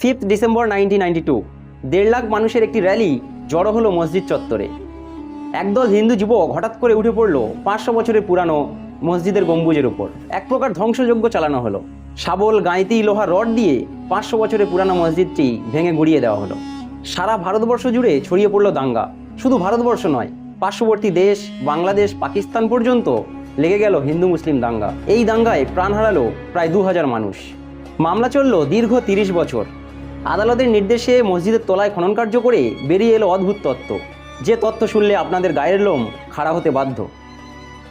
Fifth December nineteen ninety two. দেড় লাখ মানুষের একটি র্যালি জড়ো হলো মসজিদ চত্বরে। একদল হিন্দু যুবক হঠাৎ করে উঠে পড়ল পাঁচশো বছরের পুরানো মসজিদের গম্বুজের উপর। এক প্রকার ধ্বংসযজ্ঞ চালানো হলো। শাবল, গাঁইতি, লোহা, রড দিয়ে পাঁচশো বছরের পুরানো মসজিদটি ভেঙে গুড়িয়ে দেওয়া হলো। সারা ভারতবর্ষ জুড়ে ছড়িয়ে পড়ল দাঙ্গা। শুধু ভারতবর্ষ নয়, পার্শ্ববর্তী দেশ, বাংলাদেশ, পাকিস্তান পর্যন্ত লেগে গেল হিন্দু মুসলিম দাঙ্গা। এই দাঙ্গায় প্রাণ হারালো প্রায় দু হাজার মানুষ। মামলা চলল দীর্ঘ তিরিশ বছর। আদালতের নির্দেশে মসজিদের তলায় খনন কার্য করে বেরিয়ে এলো অদ্ভুত তত্ত্ব। যে তত্ত্ব শুনলে আপনাদের গায়ের লোম খাড়া হতে বাধ্য।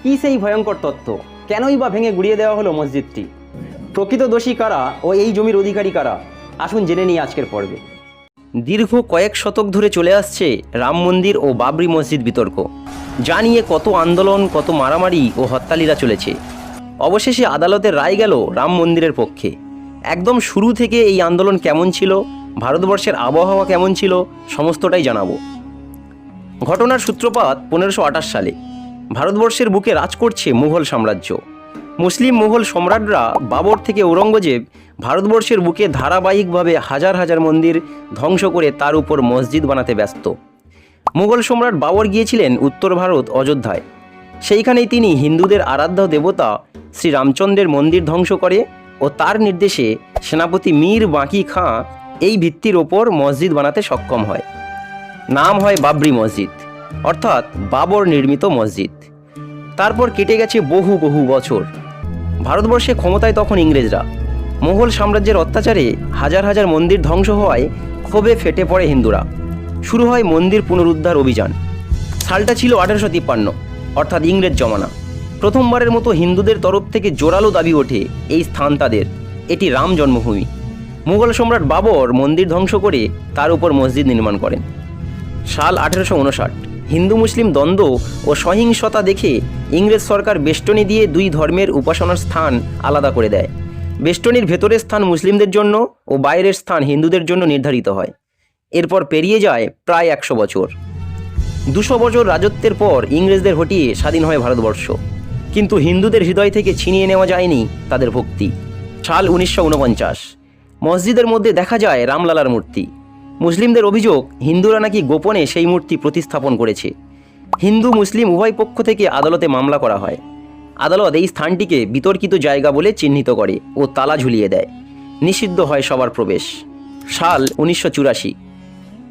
কী সেই ভয়ঙ্কর তত্ত্ব? কেনই বা ভেঙে গুড়িয়ে দেওয়া হলো মসজিদটি? প্রকৃত দোষী কারা ও এই জমির অধিকারী কারা? আসুন জেনে নিই আজকের পর্বে। দীর্ঘ কয়েক শতক ধরে চলে আসছে রাম মন্দির ও বাবরি মসজিদ বিতর্ক। যা নিয়ে কত আন্দোলন, কত মারামারি ও হত্যালীলা চলেছে। অবশেষে আদালতের রায় গেল রাম মন্দিরের পক্ষে। একদম শুরু থেকে এই আন্দোলন কেমন ছিল? ভারতবর্ষের আবহাওয়া কেমন ছিল সমস্তটাই জানাব। ঘটনার সূত্রপাত পনেরোশো সালে। ভারতবর্ষের বুকে রাজ করছে মুঘল সাম্রাজ্য। মুসলিম মুঘল সম্রাটরা বাবর থেকে ঔরঙ্গজেব ভারতবর্ষের বুকে ধারাবাহিকভাবে হাজার হাজার মন্দির ধ্বংস করে তার উপর মসজিদ বানাতে ব্যস্ত। মুঘল সম্রাট বাবর গিয়েছিলেন উত্তর ভারত অযোধ্যায়। সেইখানেই তিনি হিন্দুদের আরাধ্য দেবতা শ্রী রামচন্দ্রের মন্দির ধ্বংস করে ও তার নির্দেশে সেনাপতি মীর বাঁকি খাঁ এই ভিত্তির ওপর মসজিদ বানাতে সক্ষম হয়। নাম হয় বাবরি মসজিদ, অর্থাৎ বাবর নির্মিত মসজিদ। তারপর কেটে গেছে বহু বহু বছর। ভারতবর্ষে ক্ষমতায় তখন ইংরেজরা। মোগল সাম্রাজ্যের অত্যাচারে হাজার হাজার মন্দির ধ্বংস হওয়ায় ক্ষোভে ফেটে পড়ে হিন্দুরা। শুরু হয় মন্দির পুনরুদ্ধার অভিযান। সালটা ছিল আঠারোশো তিপ্পান্ন, অর্থাৎ ইংরেজ জমানা। প্রথমবারের মতো হিন্দুদের তরফ থেকে জোরালো দাবি ওঠে এই স্থান তাদের। এটি রাম জন্মভূমি। মুঘল সম্রাট বাবর মন্দির ধ্বংস করে তার উপর মসজিদ নির্মাণ করেন। সাল আঠেরোশো উনষাট, হিন্দু মুসলিম দ্বন্দ্ব ও সহিংসতা দেখে ইংরেজ সরকার বেষ্টনী দিয়ে দুই ধর্মের উপাসনার স্থান আলাদা করে দেয়। বেষ্টনীর ভেতরের স্থান মুসলিমদের জন্য ও বাইরের স্থান হিন্দুদের জন্য নির্ধারিত হয়। এরপর পেরিয়ে যায় প্রায় একশো বছর। দুশো বছর রাজত্বের পর ইংরেজদের হটিয়ে স্বাধীন হয় ভারতবর্ষ। কিন্তু হিন্দুদের হৃদয় থেকে ছিনিয়ে নেওয়া যায়নি তাদের ভক্তি। সাল উনিশশো উনপঞ্চাশ মসজিদের মধ্যে দেখা যায় রামলালার মূর্তি। মুসলিমদের অভিযোগ, হিন্দুরা নাকি গোপনে সেই মূর্তি প্রতিস্থাপন করেছে। হিন্দু, মুসলিম উভয় পক্ষ থেকে আদালতে মামলা করা হয়। আদালত এই স্থানটিকে বিতর্কিত জায়গা বলে চিহ্নিত করে ও তালা ঝুলিয়ে দেয়। নিষিদ্ধ হয় সবার প্রবেশ। সাল উনিশশো চুরাশি।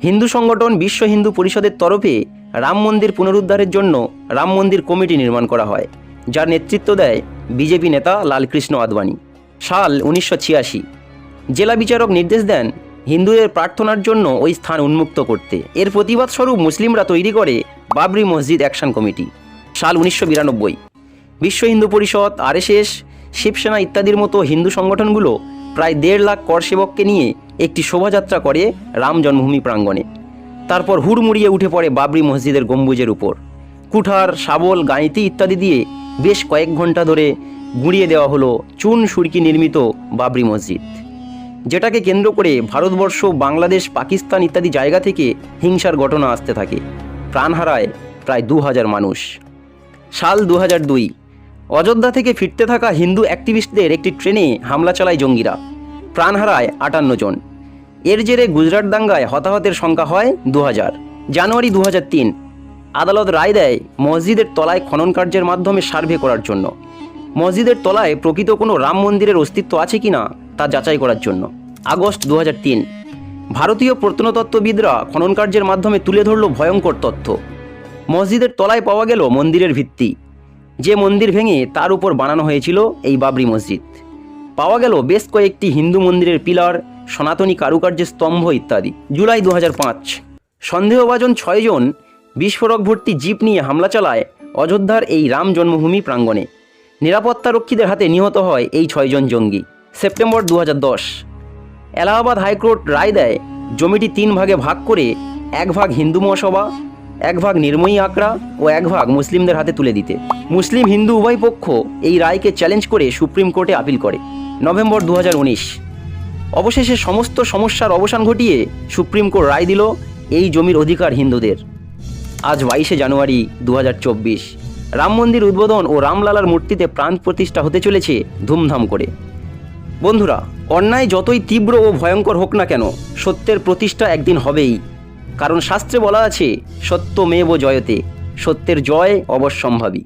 হিন্দু সংগঠন বিশ্ব হিন্দু পরিষদের তরফে রাম মন্দির পুনরুদ্ধারের জন্য রাম মন্দির কমিটি নির্মাণ করা হয়, যার নেতৃত্ব দেয় বিজেপি নেতা লালকৃষ্ণ আদবানি। সাল উনিশশো ছিয়াশি। জেলা বিচারক নির্দেশ দেন হিন্দুদের প্রার্থনার জন্য ওই স্থান উন্মুক্ত করতে। এর প্রতিবাদ স্বরূপ মুসলিমরা তৈরি করে বাবরি মসজিদ অ্যাকশন কমিটি, সাল উনিশশো বিরানব্বই। বিশ্ব হিন্দু পরিষদ, আরএসএস, শিবসেনা ইত্যাদির মতো হিন্দু সংগঠনগুলো প্রায় দেড় লাখ কর সেবককে নিয়ে একটি শোভাযাত্রা করে রাম জন্মভূমি প্রাঙ্গণে। তারপর হুড়মুড়িয়ে উঠে পড়ে বাবরি মসজিদের গম্বুজের উপর। কুঠার, শাবল, গাঁইতি ইত্যাদি দিয়ে বেশ কয়েক ঘণ্টা ধরে গুঁড়িয়ে দেওয়া হলো চুন সুরকি নির্মিত বাবরি মসজিদ। যেটাকে কেন্দ্র করে ভারতবর্ষ, বাংলাদেশ, পাকিস্তান ইত্যাদি জায়গা থেকে হিংসার ঘটনা আসতে থাকে। প্রাণ হারায় প্রায় দু হাজার মানুষ। সাল দু হাজার দুই, অযোধ্যা থেকে ফিরতে থাকা হিন্দু অ্যাক্টিভিস্টদের একটি ট্রেনে হামলা চালায় জঙ্গিরা। প্রাণ হারায় আটান্ন জন। এর জেরে গুজরাট দাঙ্গায় হতাহতের সংখ্যা হয় দু হাজার জানুয়ারি দু হাজার তিন, আদালত রায় দেয় মসজিদের তলায় খনন কার্যের মাধ্যমে সার্ভে করার জন্য। মসজিদের তলায় প্রকৃত কোনো রাম মন্দিরের অস্তিত্ব আছে কিনা তা যাচাই করার জন্য। আগস্ট দু ভারতীয় প্রত্নতত্ত্ববিদরা খনন কার্যের মাধ্যমে তুলে ধরল ভয়ঙ্কর তথ্য। মসজিদের তলায় পাওয়া গেল মন্দিরের ভিত্তি। যে মন্দির ভেঙে তার উপর বানানো হয়েছিল এই বাবরি মসজিদ। পাওয়া গেল বেশ কয়েকটি হিন্দু মন্দিরের পিলার, সনাতনী কারুকার্যের স্তম্ভ ইত্যাদি। জুলাই দু সন্দেহভাজন ছয়জন বিস্ফোরক ভর্তি জিপ নিয়ে হামলা চালায় অযোধ্যার এই রাম জন্মভূমি প্রাঙ্গণে। নিরাপত্তারক্ষীদের হাতে নিহত হয় এই ছয়জন জঙ্গি। সেপ্টেম্বর দু এলাহাবাদ হাইকোর্ট রায় দেয়, জমিটি তিন ভাগে ভাগ করে এক ভাগ হিন্দু মহাসভা, এক ভাগ নির্ময়ী আঁকড়া ও এক ভাগ মুসলিমদের হাতে তুলে দিতে। মুসলিম হিন্দু উভয় পক্ষ এই রায়কে চ্যালেঞ্জ করে সুপ্রিম কোর্টে আপিল করে, নভেম্বর দু হাজার উনিশ। অবশেষে সমস্ত সমস্যার অবসান ঘটিয়ে সুপ্রিম কোর্ট রায় দিল, এই জমির অধিকার হিন্দুদের। আজ বাইশে জানুয়ারি দু হাজার চব্বিশ। রাম মন্দির উদ্বোধন ও রামলালার মূর্তিতে প্রাণ প্রতিষ্ঠা হতে চলেছে ধুমধাম করে। বন্ধুরা, অন্যায় যতই তীব্র ও ভয়ঙ্কর হোক না কেন, সত্যের প্রতিষ্ঠা একদিন হবেই। কারণ শাস্ত্রে বলা আছে, সত্য সত্যমেব জয়তে, সত্যের জয় অবশ্যম্ভাবী।